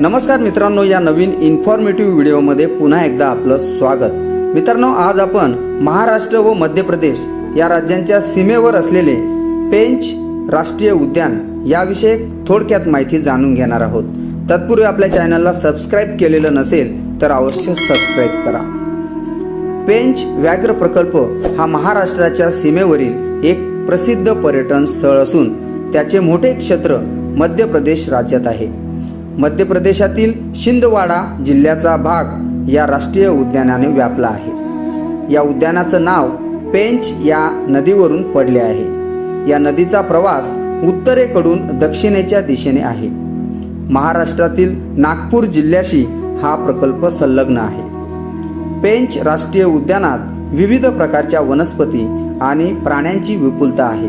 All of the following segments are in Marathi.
नमस्कार मित्रांनो या नवीन इन्फॉर्मेटिव्ह व्हिडिओमध्ये पुन्हा एकदा आपलं स्वागत. मित्रांनो आज आपण महाराष्ट्र व मध्य प्रदेश या राज्यांच्या सीमेवर असलेले पेंच राष्ट्रीय उद्यान याविषयी थोडक्यात माहिती जाणून घेणार आहोत. तत्पूर्वी आपल्या चॅनलला सबस्क्राईब केलेलं नसेल तर अवश्य सबस्क्राईब करा. पेंच व्याघ्र प्रकल्प हा महाराष्ट्राच्या सीमेवरील एक प्रसिद्ध पर्यटन स्थळ असून त्याचे मोठे क्षेत्र मध्य प्रदेश राज्यात आहे. मध्य प्रदेशातील शिंदवाडा जिल्ह्याचा भाग या राष्ट्रीय उद्यानाने व्यापला आहे. या उद्यानाचं नाव पेंच या नदीवरून पडले आहे. या नदीचा प्रवास उत्तरेकडून दक्षिणेच्या दिशेने आहे. महाराष्ट्रातील नागपूर जिल्ह्याशी हा प्रकल्प संलग्न आहे. पेंच राष्ट्रीय उद्यानात विविध प्रकारच्या वनस्पती आणि प्राण्यांची विपुलता आहे.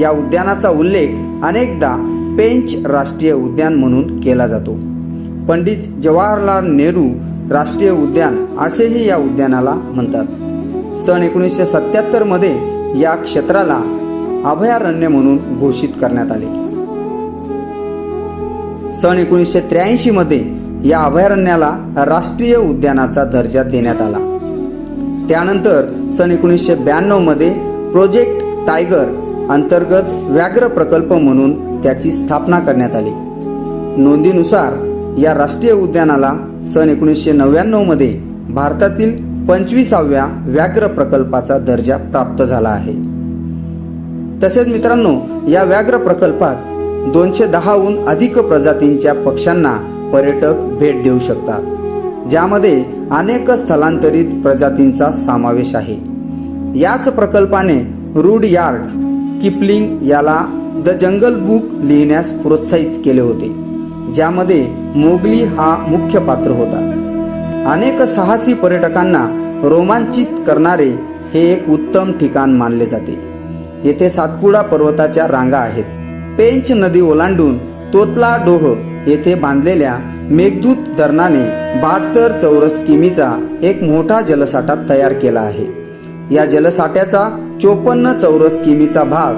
या उद्यानाचा उल्लेख अनेकदा पेंच राष्ट्रीय उद्यान म्हणून केला जातो. पंडित जवाहरलाल नेहरू राष्ट्रीय उद्यान असेही या उद्यानाला म्हणतात. सन एकोणीसशे सत्याहत्तरमध्ये या क्षेत्राला अभयारण्य म्हणून घोषित करण्यात आले. सन एकोणीसशे त्र्याऐंशीमध्ये या अभयारण्याला राष्ट्रीय उद्यानाचा दर्जा देण्यात आला. त्यानंतर सन एकोणीसशे ब्याण्णवमध्ये प्रोजेक्ट टायगर अंतर्गत व्याघ्र प्रकल्प म्हणून त्याची स्थापना करण्यात आली. नोंदीनुसार या राष्ट्रीय उद्यानाला सन एकोणीसशे नव्याण्णवमध्ये भारतातील पंचवीसाव्या व्याघ्र प्रकल्पाचा दर्जा प्राप्त झाला आहे. तसेच मित्रांनो या व्याघ्र प्रकल्पात दोनशे दहाहून अधिक प्रजातींच्या पक्ष्यांना पर्यटक भेट देऊ शकतात ज्यामध्ये अनेक स्थलांतरित प्रजातींचा समावेश आहे. याच प्रकल्पाने रूड यार्ड किपलिंग याला द जंगल बुक लिहिण्यास प्रोत्साहित केले होते ज्यामध्ये मोगली हा मुख्य पात्र होता. अनेक साहसी पर्यटकांना रोमांचित करणारे हे एक उत्तम ठिकाण मानले जाते. येथे सातपुडा पर्वताच्या रांगा आहेत. पेंच नदी ओलांडून तोतला डोह येथे बांधलेल्या मेघदूत धरणाने बहात्तर चौरस किमीचा एक मोठा जलसाठा तयार केला आहे. या जलसाठ्याचा चोपन्न चौरस किमीचा भाग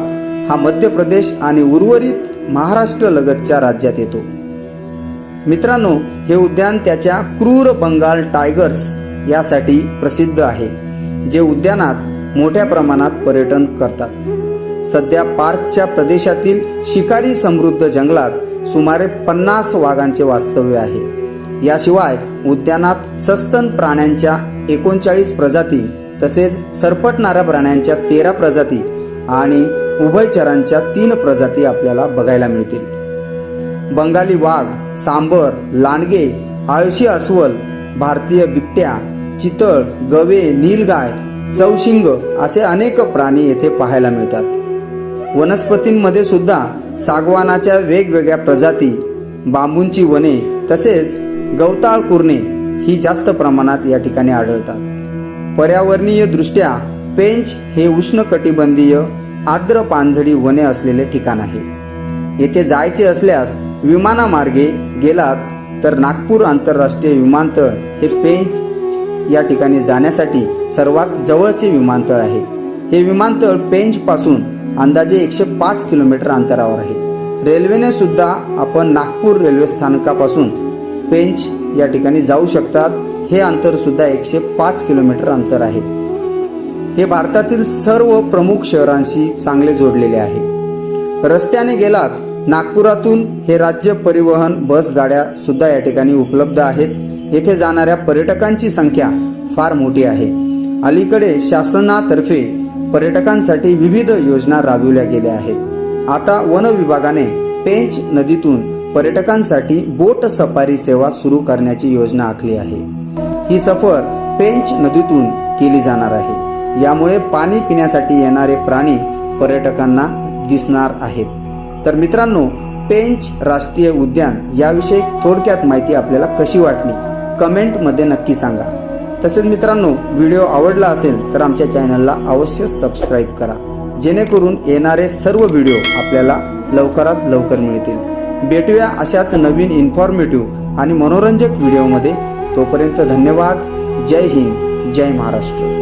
हा मध्य प्रदेश आणि उर्वरित महाराष्ट्र लगतच्या राज्यात येतो. मित्रांनो हे उद्यान त्याच्या क्रूर बंगाल टायगर्स यासाठी प्रसिद्ध आहे जे उद्यानात मोठ्या प्रमाणात पर्यटन करतात. सध्या पार्कच्या प्रदेशातील शिकारी समृद्ध जंगलात सुमारे पन्नास वाघांचे वास्तव्य आहे. याशिवाय उद्यानात सस्तन प्राण्यांच्या एकोणचाळीस प्रजाती तसेच सरपटणाऱ्या प्राण्यांच्या तेरा प्रजाती आणि उभयचरांच्या तीन प्रजाती आपल्याला बघायला मिळतील. बंगाली वाघ सांबर लांडगे आळशी अस्वल भारतीय बिबट्या चितळ गवे नीलगाय चौशिंग असे अनेक प्राणी येथे पाहायला मिळतात. वनस्पतींमध्ये सुद्धा सागवानाच्या वेगवेगळ्या प्रजाती बांबूंची वने तसेच गवताळ कुरणे ही जास्त प्रमाणात या ठिकाणी आढळतात. पर्यावरणीय दृष्ट्या पेंच हे उष्णकटिबंधीय आर्द्र पानझडी वने असलेले ठिकाण आहे. येथे जायचे असल्यास विमानामार्गे गेलात तर नागपूर आंतरराष्ट्रीय विमानतळ हे पेंच या ठिकाणी जाण्यासाठी सर्वात जवळचे विमानतळ आहे. हे विमानतळ पेंचपासून अंदाजे एकशे पाच किलोमीटर अंतरावर आहे. रेल्वेने सुद्धा आपण नागपूर रेल्वे स्थानकापासून पेंच या ठिकाणी जाऊ शकतात. हे अंतर सुद्धा एकशे पाच किलोमीटर अंतर आहे. हे भारतातील सर्व प्रमुख शहरांशी चांगले जोडलेले आहे. रस्त्याने गेलात नागपुरातून हे राज्य परिवहन बस गाड्या सुद्धा या ठिकाणी उपलब्ध आहेत. येथे जाणाऱ्या पर्यटकांची संख्या फार मोठी आहे. अलीकडे शासनातर्फे पर्यटकांसाठी विविध योजना राबविल्या गेल्या आहेत. आता वन विभागाने पेंच नदीतून पर्यटकांसाठी बोट सफारी सेवा सुरू करण्याची योजना आखली आहे. ही सफर पेंच नदीतून केली जाणार आहे. यामुळे पाणी पिण्यासाठी येणारे प्राणी पर्यटकांना दिसणार आहेत. तर मित्रांनो पेंच राष्ट्रीय उद्यान याविषयी थोडक्यात माहिती आपल्याला कशी वाटली? कमेंटमध्ये नक्की सांगा. तसेच मित्रांनो व्हिडिओ आवडला असेल तर आमच्या चॅनलला अवश्य सबस्क्राईब करा. जेणेकरून येणारे सर्व व्हिडिओ आपल्याला लवकरात लवकर मिळतील. भेटूया अशाच नवीन इन्फॉर्मेटिव्ह आणि मनोरंजक व्हिडिओमध्ये. तोपर्यंत धन्यवाद. जय हिंद. जय महाराष्ट्र.